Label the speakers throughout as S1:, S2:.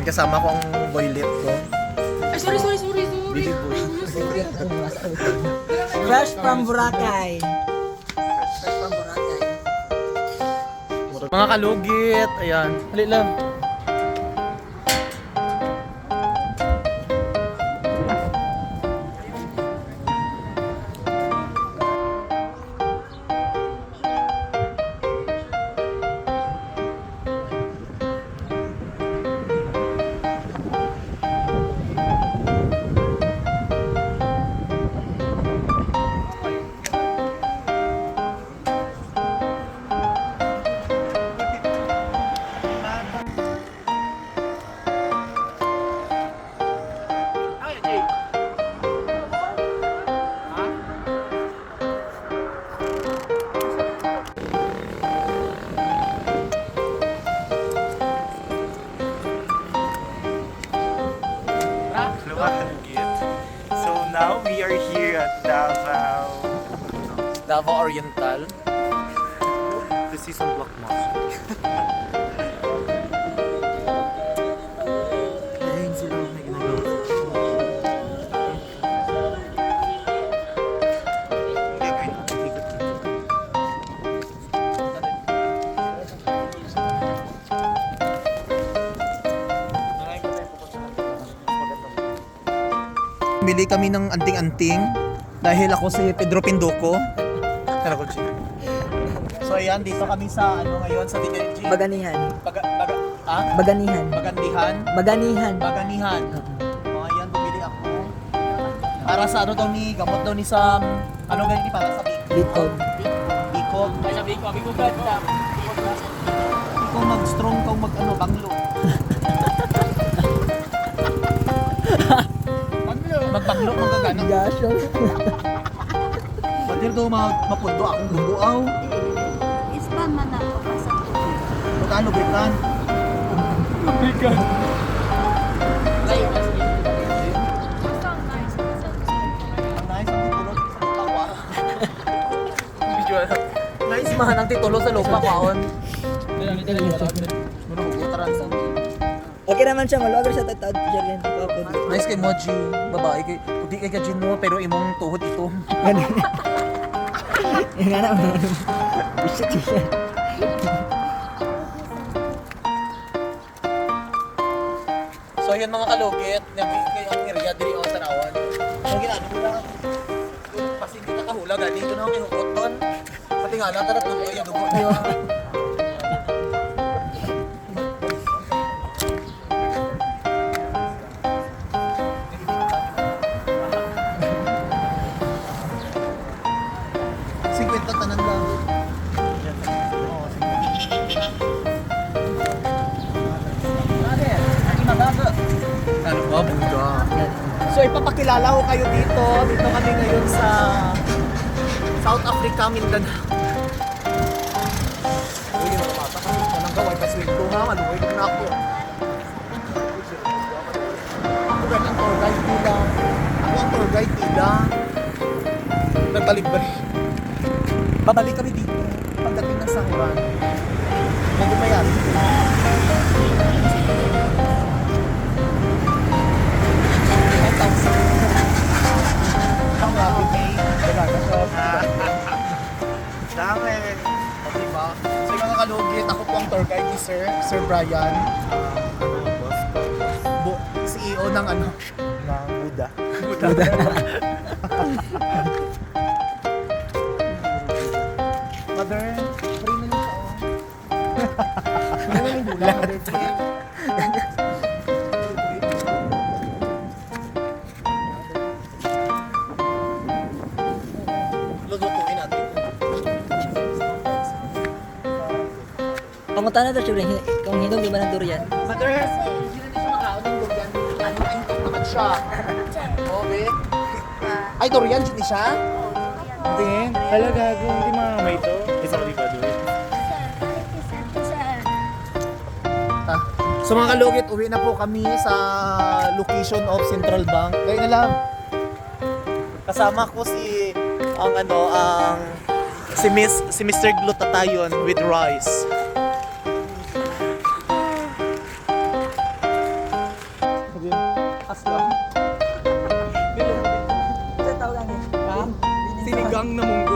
S1: Ayan, kasama ko ang boylet ko.
S2: Ay, sorry, sorry, sorry, sorry.
S1: Baby boy.
S3: Fresh from Boracay.
S1: Mga kalugit, ayan. Hali lang.
S4: Davao
S1: Oriental.
S4: To see some black monster. Ayun sila may ginagawa.
S1: Bili kami ng anting-anting dahil ako si Pedro Pindoco. Tara ko So ayan, dito kami sa ano ngayon sa Tiganji.
S3: Baganihan.
S1: Baga, baga, ah?
S3: Baganihan.
S1: Bagandihan?
S3: Baganihan.
S1: Baganihan. Oh, ayan, bumili ako. Para sa ano daw ni, gamot daw ni sa, ano ganyan ni para sa. Biko.
S2: Ay, sabi ko, sabi ko, ganda.
S1: Ikaw mag-strong kau mag ano, banglo. Magbanglo kung gagana. Badir daw ma mapundo akong dubuaw.
S5: Ispan man ako sa tubig.
S1: Magkano brikan?
S2: Ay, nasa dito.
S5: Sound nice.
S1: Man ang titulo sa lupa kaon.
S3: Okay naman siya, malwagar siya tatawad ko siya rin.
S1: Nice kay Moji. Babae kay Hindi kay Kajin mo pero imong tuhod ito.
S3: Yung nga naman. Shit, shit.
S1: So yun mga kalugit, nabi kay ang area diri o tanawan. So ginano mo lang. Kung pas hindi ka kahula gani dito na ako kinukot doon. Pati nga lang tara tuloy yung dugo Africa, Mindanao. Uy, yung mga bata kasi kanang gaway pa sweldo ha, maluway ko na ako. Rin ang tour guide nila. Ako ang tour guide nila. Nagbalik-balik. Babalik kami dito pagdating ng sahuran. Medyo Brian.
S4: Boss ko?
S1: Bu CEO ng ano,
S4: Ng Buddha.
S1: Mother, free na niyo siya. Ano yung bula, Mother?
S3: Pangunta na to siya rin. Kung hinog, di ba ng durian?
S1: Mother, hindi na siya makaon ng durian. Ano, intok naman siya. Obe. Ay, durian, hindi siya?
S4: Tingin. Talaga, kung hindi mamamay to. Isa ko di ba doon?
S1: So mga kalugit, uwi na po kami sa location of Central Bank. Kaya na lang. Kasama ko si ang ano ang si Miss si Mr. Glutatayon with rice. lakas lang. Sinigang na munggo.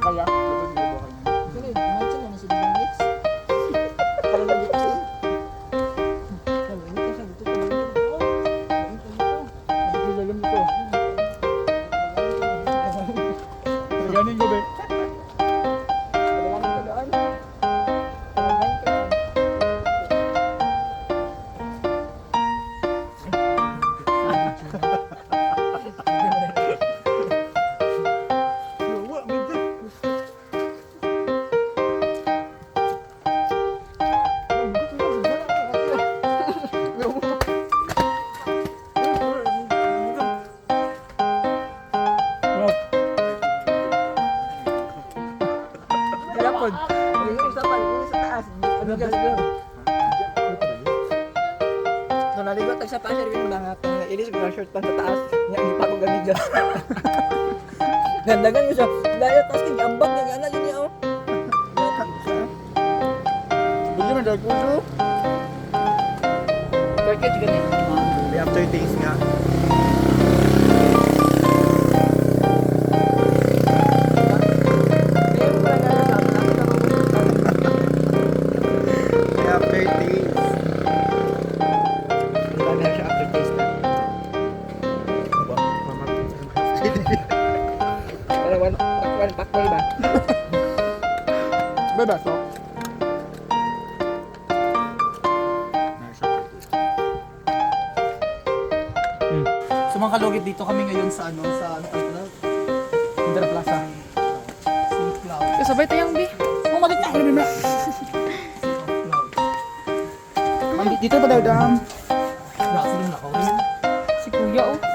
S3: 大哥 Yapon. Yung isa pa, yung sa taas. Ano ka siguro? So naligot tag sa taas, sir, yung mga kung ilis ko na short pa sa taas. Nga ipa ko gamit dyan. Gandagan mo siya. Dahil taas kang ambak niya, gana yun niya oh.
S1: Buli man dahil kulo.
S3: Package ganit.
S1: May aftertaste nga.
S3: Ba?
S1: Bebe, so. Hmm. So mga kalugit dito kami ngayon sa ano sa ano ano Indra Plaza. Sea Cloud.
S2: Kasabay tayong bi.
S1: Pumalit na ano na. Dito pa daw dam. Wala sila nakawin.
S2: Si Kuya oh.